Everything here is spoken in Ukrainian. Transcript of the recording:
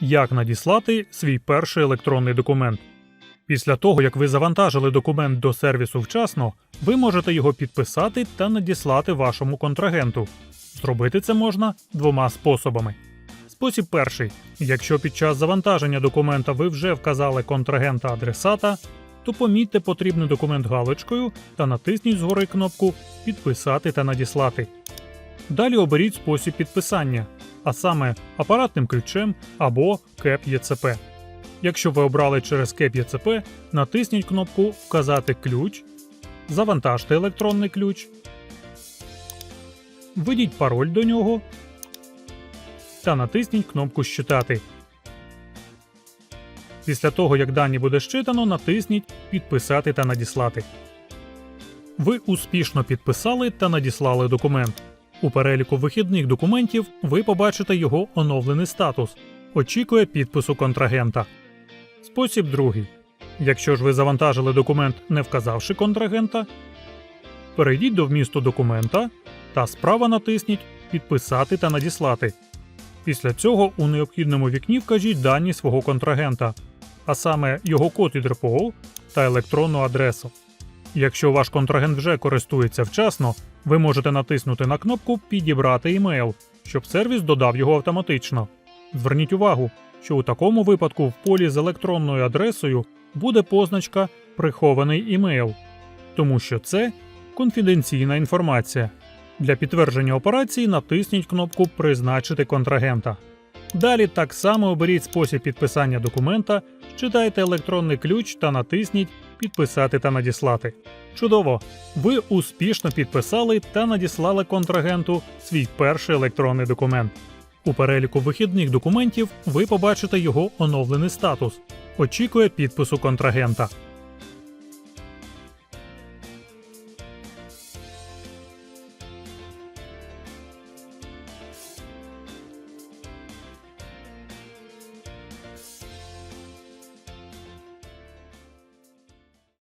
Як надіслати свій перший електронний документ. Після того, як ви завантажили документ до сервісу вчасно, ви можете його підписати та надіслати вашому контрагенту. Зробити це можна двома способами. Спосіб перший: якщо під час завантаження документа ви вже вказали контрагента адресата, то помітьте потрібний документ галочкою та натисніть згори кнопку Підписати та надіслати. Далі оберіть спосіб підписання, а саме апаратним ключем або КЕП ЄЦП. Якщо ви обрали через КЕП ЄЦП, натисніть кнопку Вказати ключ, завантажте електронний ключ, введіть пароль до нього та натисніть кнопку Щитати. Після того, як дані буде щитано, натисніть Підписати та надіслати. Ви успішно підписали та надіслали документ. У переліку вихідних документів ви побачите його оновлений статус. Очікує підпису контрагента. Спосіб другий. Якщо ж ви завантажили документ, не вказавши контрагента, перейдіть до вмісту документа та справа натисніть Підписати та надіслати. Після цього у необхідному вікні вкажіть дані свого контрагента, а саме його код від РПО та електронну адресу. Якщо ваш контрагент вже користується вчасно, ви можете натиснути на кнопку Підібрати імейл, щоб сервіс додав його автоматично. Зверніть увагу, що у такому випадку в полі з електронною адресою буде позначка Прихований імейл, тому що це конфіденційна інформація. Для підтвердження операції натисніть кнопку Призначити контрагента. Далі так само оберіть спосіб підписання документа, читайте електронний ключ та натисніть Підписати та надіслати. Чудово! Ви успішно підписали та надіслали контрагенту свій перший електронний документ. У переліку вихідних документів ви побачите його оновлений статус. Очікує підпису контрагента.